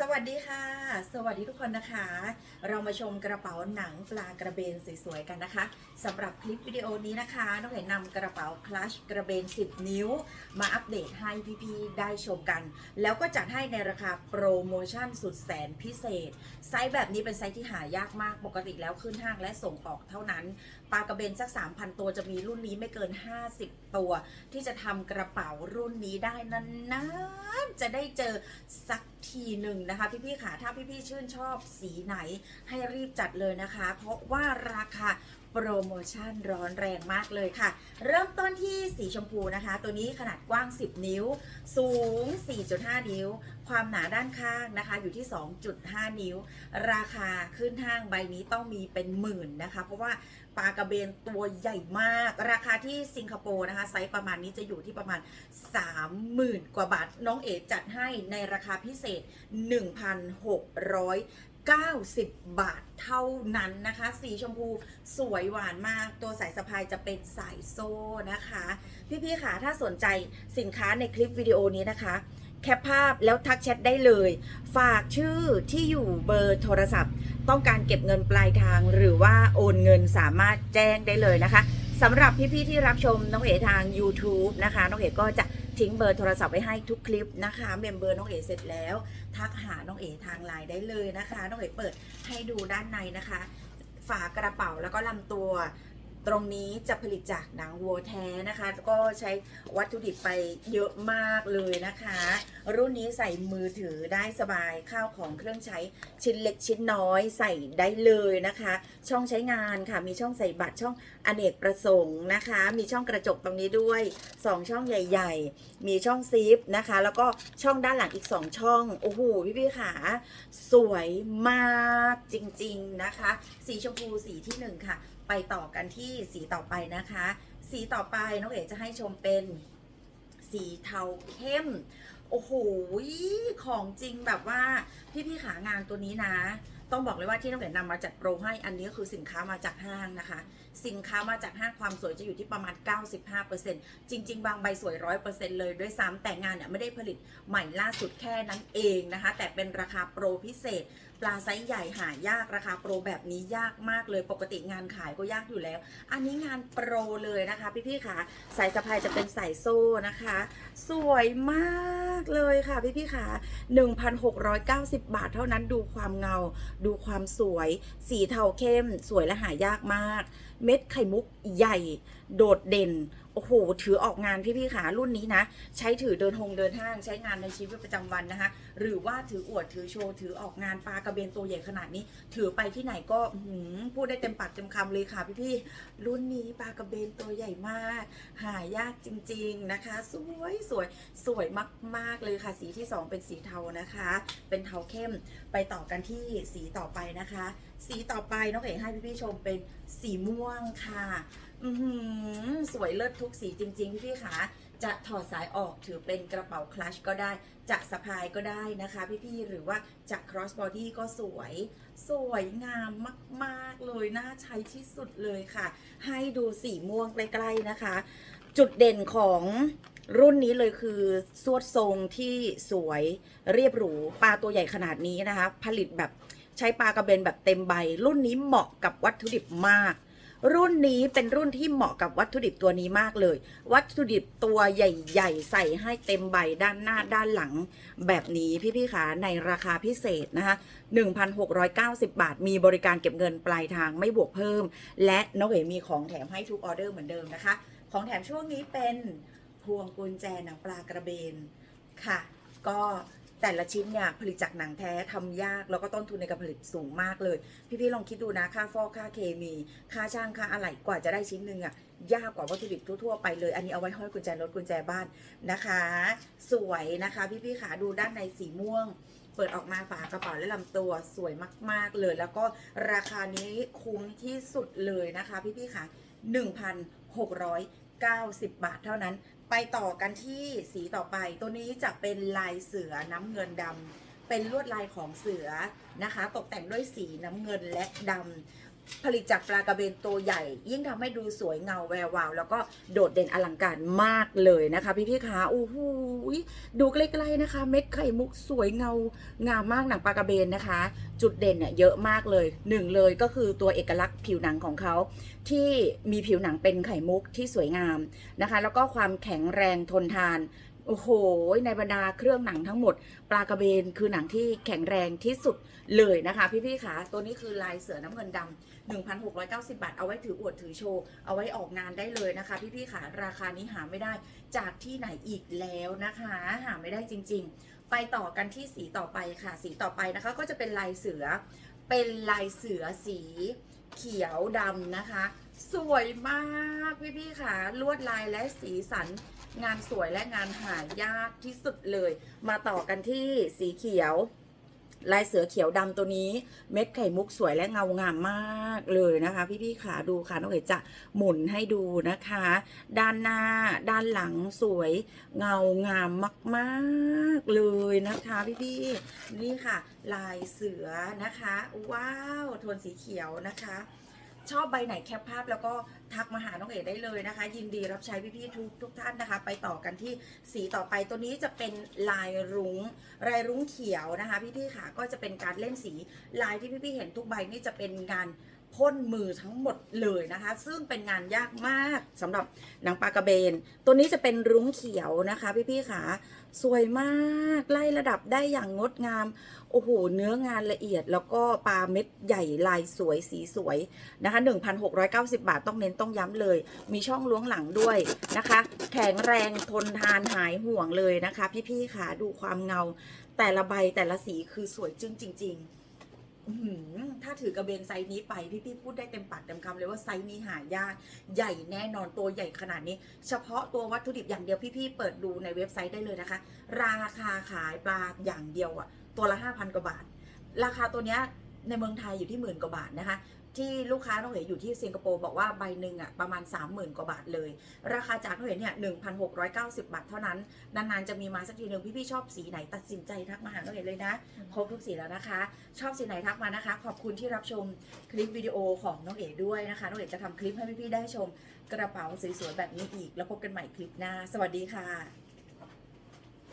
สวัสดีค่ะ สวัสดีทุกคนนะคะ เรามาชมกระเป๋าหนังปลากระเบนสวยๆกันนะคะสำหรับคลิปวิดีโอนี้นะคะน้องเห็นนำกระเป๋าคลัชกระเบน 10 นิ้ว มาอัปเดตให้พี่ๆได้ชมกัน แล้วก็จัดให้ในราคาโปรโมชั่นสุดแสนพิเศษ ไซส์แบบนี้เป็นไซส์ที่หายากมากปกติแล้วขึ้นห้างและส่งออกเท่านั้นปลากระเบนสัก 3,000 ตัวจะมีรุ่นนี้ไม่เกิน 50 ตัว ที่จะทำกระเป๋ารุ่นนี้ได้นานๆจะได้เจอสักทีหนึ่งนะคะ พี่ๆค่ะถ้าพี่ๆชื่นชอบสีไหนให้รีบจัดเลยนะคะ เพราะว่าราคาโปรโมชั่นร้อนแรงมากเลยค่ะ เริ่มต้นที่สีชมพูนะคะ ตัวนี้ขนาดกว้าง 10 นิ้ว สูง 4.5 นิ้ว ความหนาด้านข้างนะคะ อยู่ที่ 2.5 นิ้ว ราคาขึ้นห้างใบนี้ต้องมีเป็นหมื่นนะคะ เพราะว่า ปลากระเบนตัวใหญ่มาก ราคาที่สิงคโปร์นะคะ ไซส์ประมาณนี้จะอยู่ที่ประมาณ 30,000 กว่าบาท น้องเอ๋จัดให้ในราคาพิเศษ 1,690 บาทเท่านั้นนะคะ สีชมพูสวยหวานมาก ตัวสายสะพายจะเป็นสายโซ่นะคะ พี่ๆค่ะถ้าสนใจสินค้าในคลิปวิดีโอนี้นะคะ แคปภาพแล้วทักแชทได้เลย ฝากชื่อที่อยู่เบอร์โทรศัพท์ ต้องการเก็บเงินปลายทาง หรือว่าโอนเงินสามารถแจ้งได้เลยนะคะสำหรับพี่ๆที่รับชมน้องเอ๋ทาง YouTube นะคะน้องเอ๋ก็จะทิ้งเบอร์โทรศัพท์ไว้ให้ทุกคลิปนะคะเมมเบอร์น้องเอ๋เสร็จแล้ว ทักหาน้องเอ๋ทางไลน์ได้เลยนะคะน้องเอ๋เปิดให้ดูด้านในนะคะ ฝากระเป๋าแล้วก็ลำตัว ตรงนี้จะผลิตจากหนังวัวแท้นะคะ ก็ใช้วัตถุดิบไปเยอะมากเลยนะคะ รุ่นนี้ใส่มือถือได้สบายข้าวของเครื่องใช้ชิ้นเล็กชิ้นน้อยใส่ได้เลยนะคะ ช่องใช้งานค่ะมีช่องใส่บัตรช่องอเนกประสงค์นะคะ มีช่องกระจกตรงนี้ด้วย 2 ช่องใหญ่ ๆ มีช่องซิปนะคะ แล้วก็ช่องด้านหลังอีก 2 ช่องโอ้โหพี่ๆค่ะสวยมากจริงๆนะคะ สีชมพูสีที่หนึ่งค่ะ ไปต่อกันที่สีต่อไปนะคะ สีต่อไปน้องเอ๋จะให้ชมเป็นสีเทาเข้ม โอ้โห ของจริงแบบว่าพี่ๆขางานตัวนี้นะ ต้องบอกเลยว่าที่น้องเอ๋นำมาจัดโปรให้อันนี้คือสินค้ามาจากห้างนะคะ สินค้ามาจากห้างความสวยจะอยู่ที่ประมาณ 95%จริง ๆ บางใบสวย 100%เลยด้วยซ้ำแต่งานเนี่ยไม่ได้ผลิตใหม่ล่าสุดแค่นั้นเองนะคะ แต่เป็นราคาโปรพิเศษปลาไซส์ใหญ่หายากราคาโปรแบบนี้ยากมากเลยปกติงานขายก็ยากอยู่แล้ว อันนี้งานโปรเลยนะคะพี่ๆค่ะสายสะพายจะเป็นสายโซ่นะคะ สวยมากเลยค่ะพี่ๆค่ะ 1,690 บาทเท่านั้นดูความเงา ดูความสวย สีเทาเข้ม สวยและหายากมาก เม็ดไข่มุกใหญ่ โดดเด่น โอ้โห ถือออกงานพี่ๆขารุ่นนี้นะ ใช้ถือเดินหงเดินห้าง ใช้งานในชีวิตประจำวันนะคะ หรือว่าถืออวดถือโชว์ ถือออกงานปลากระเบนตัวใหญ่ขนาดนี้ ถือไปที่ไหนก็หืพูดได้เต็มปากเต็มคำเลยค่ะพี่ๆรุ่นนี้ปลากระเบนตัวใหญ่มาก หายากจริง ๆนะคะ สวยสวยสวยมาก ๆเลยค่ะ สีที่สองเป็นสีเทานะคะ เป็นเทาเข้มไปต่อกันที่สีต่อไปนะคะ สีต่อไปน้องเอ๋ให้พี่ๆชมเป็นสีม่วงค่ะ สวยเลิศทุกสีจริง ๆ พี่ๆค่ะ จะถอดสายออกถือเป็นกระเป๋าคลัชก็ได้ จะสะพายก็ได้นะคะ พี่ๆ หรือว่าจะ cross body ก็สวย สวยงามมาก ๆ เลย น่าใช้ที่สุดเลยค่ะ ให้ดูสีม่วงใกล้ๆนะคะ จุดเด่นของรุ่นนี้เลยคือสวดทรงที่สวยเรียบหรูปลาตัวใหญ่ขนาดนี้นะคะ ผลิตแบบใช้ปลากระเบนแบบเต็มใบ รุ่นนี้เหมาะกับวัตถุดิบมาก รุ่นนี้เป็นรุ่นที่เหมาะกับวัตถุดิบตัวนี้มากเลย วัตถุดิบตัวใหญ่ ๆ ใส่ให้เต็มใบด้านหน้าด้านหลัง แบบนี้พี่ๆคะในราคาพิเศษนะคะ1,690 บาท มีบริการเก็บเงินปลายทางไม่บวกเพิ่ม และน้องเอ๋มีของแถมให้ทุกออเดอร์เหมือนเดิมนะคะ ของแถมช่วงนี้เป็นพวงกุญแจหนังปลากระเบนค่ะ ก็ แต่ละชิ้นเนี่ยผลิตจากหนังแท้ทำยาก แล้วก็ต้นทุนในการผลิตสูงมากเลย พี่ๆลองคิดดูนะค่าฟอกค่าเคมี ค่าช่างค่าอะไรกว่าจะได้ชิ้นหนึ่งอะยากกว่าวัตถุดิบทั่วๆไปเลย อันนี้เอาไว้ห้อยกุญแจรถกุญแจบ้านนะคะ สวยนะคะ พี่ๆขาดูด้านในสีม่วง เปิดออกมาฝากระเป๋าและลำตัวสวยมาก ๆเลย แล้วก็ราคานี้คุ้มที่สุดเลยนะคะ พี่ๆขา1,000 6 90 บาทเท่านั้น ไปต่อกันที่สีต่อไป ตัวนี้จะเป็นลายเสือน้ำเงินดำเป็นลวดลายของเสือนะคะ ตกแต่งด้วยสีน้ำเงินและดำ ผลิตจากปลากระเบนตัวใหญ่ ยิ่งทำให้ดูสวยเงาแวววาว แล้วก็โดดเด่นอลังการมากเลยนะคะ พี่พี่ๆคะโอ้โหดูใกล้ๆนะคะ เม็ดไข่มุกสวยเงางามมากหนังปลากระเบนนะคะ จุดเด่นเนี่ยเยอะมากเลยหนึ่งเลยก็คือตัวเอกลักษณ์ผิวหนังของเขา ที่มีผิวหนังเป็นไข่มุกที่สวยงามนะคะ แล้วก็ความแข็งแรงทนทาน โอ้โห ในบรรดาเครื่องหนังทั้งหมด ปลากระเบนคือหนังที่แข็งแรงที่สุดเลยนะคะ พี่ๆคะตัวนี้คือลายเสือน้ำเงินดำ1,690 บาท เอาไว้ถืออวดถือโชว์ เอาไว้ออกงานได้เลยนะคะ พี่ๆคะราคานี้หาไม่ได้จากที่ไหนอีกแล้วนะคะ หาไม่ได้จริง ๆ ไปต่อกันที่สีต่อไปค่ะ สีต่อไปนะคะ ก็จะเป็นลายเสือ เป็นลายเสือสีเขียวดำนะคะ สวยมากพี่ๆค่ะลวดลายและสีสัน งานสวยและงานหายากที่สุดเลย มาต่อกันที่สีเขียว ลายเสือเขียวดำตัวนี้ เม็ดไข่มุกสวยและเงางามมากเลยนะคะ พี่ๆขาดูค่ะน้องเอ๋จะหมุนให้ดูนะคะ ด้านหน้า ด้านหลังสวย เงางามมากๆเลยนะคะ พี่ๆนี่ค่ะ ลายเสือนะคะ ว้าวโทนสีเขียวนะคะ ชอบใบไหนแคปภาพแล้วก็ทักมาหาน้องเอ๋ได้เลยนะคะ ยินดีรับใช้พี่ๆทุกทุกท่านนะคะ ไปต่อกันที่สีต่อไปตัวนี้จะเป็นลายรุง้งลายรุ้งเขียวนะคะ พี่ๆค่ะก็จะเป็นการเล่นสีลายที่พี่ๆเห็นทุกใบนี่จะเป็นงาน พ่นมือทั้งหมดเลยนะคะ ซึ่งเป็นงานยากมากสำหรับหนังปลากระเบน ตัวนี้จะเป็นรุ้งเขียวนะคะ พี่ๆค่ะ สวยมากไล่ระดับได้อย่างงดงาม โอ้โห เนื้องานละเอียดแล้วก็ปลาเม็ดใหญ่ลายสวยสีสวยนะคะ 1,690 บาทต้องเน้นต้องย้ำเลย มีช่องล้วงหลังด้วยนะคะ แข็งแรงทนทานหายห่วงเลยนะคะ พี่ๆค่ะดูความเงา แต่ละใบแต่ละสีคือสวยจึ้งจริง ๆ ถ้าถือกระเบนไซส์นี้ไปพี่ๆพูดได้เต็มปากเต็มคำเลยว่าไซส์นี้หายากใหญ่แน่นอนตัวใหญ่ขนาดนี้ เฉพาะตัววัตถุดิบอย่างเดียวพี่ๆเปิดดูในเว็บไซต์ได้เลยนะคะ ราคาขายปลาอย่างเดียวอะตัวละ 5,000 กว่าบาท ราคาตัวเนี้ยในเมืองไทยอยู่ที่หมื่นกว่าบาทนะคะ ที่ลูกค้าน้องเอ๋อยู่ที่สิงคโปร์บอกว่าใบหนึ่งอะประมาณ 30,000 กว่าบาทเลย ราคาจากน้องเอ๋เนี่ย1,690 บาทเท่านั้น นานๆจะมีมาสักทีหนึ่งพี่ๆชอบสีไหนตัดสินใจทักมาหาน้องเอ๋เลยนะครบทุกสีแล้วนะคะ ชอบสีไหนทักมานะคะ ขอบคุณที่รับชมคลิปวิดีโอของน้องเอ๋ด้วยนะคะน้องเอ๋จะทำคลิปให้พี่ๆได้ชมกระเป๋าสวยๆแบบนี้อีก แล้วพบกันใหม่คลิปหน้า สวัสดีค่ะ